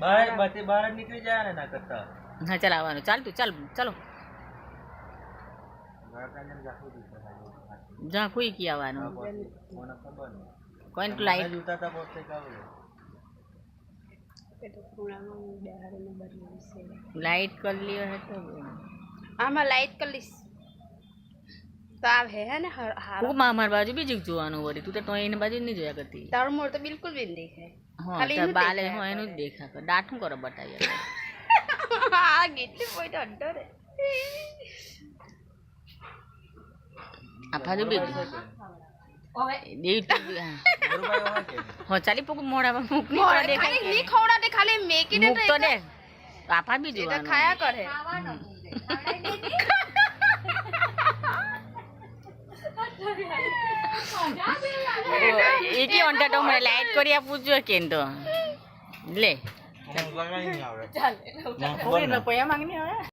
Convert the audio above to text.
બહાર બધી બહાર જ નીકળી જાય ને ના કરતા. હા ચાલ આવવાનું. ચાલ તું ચાલ ચાલો. દ્વારકાને જાખું દીધું ખાલી. જા કોઈ કી આવવાનું. કોઈને તું લાઈટ જ ઉતારતા પોતે આવડે. લાઈટ કરી લ્યો હે તો. આમાં લાઈટ કરી લઈશ. તો આવે હે ને હારો માં અમારી બાજુ બીજું જોવાનું વળી. તું તો એની બાજુ નહીં જોયા કરતી. તારું મોર તો બિલકુલ બી દેખાય. હા ખાલી બાલે દેખાય એનું જ દેખા કર દાઠું કરો બટાઈ આ કેટલી પોઈન્ટ અડધો રે. આ બાજુ બીજું બી- હા. ગુરુભાઈ હોય કે? નહીં? હા ચાલી પોક મોડા મૂક નહીં તો મોઢે ખાલી ની મેકી દે તો દે આફા બી જોવાનું ખાયા કરે. એ કે અંટા તો મને લાઈટ કરી આપવું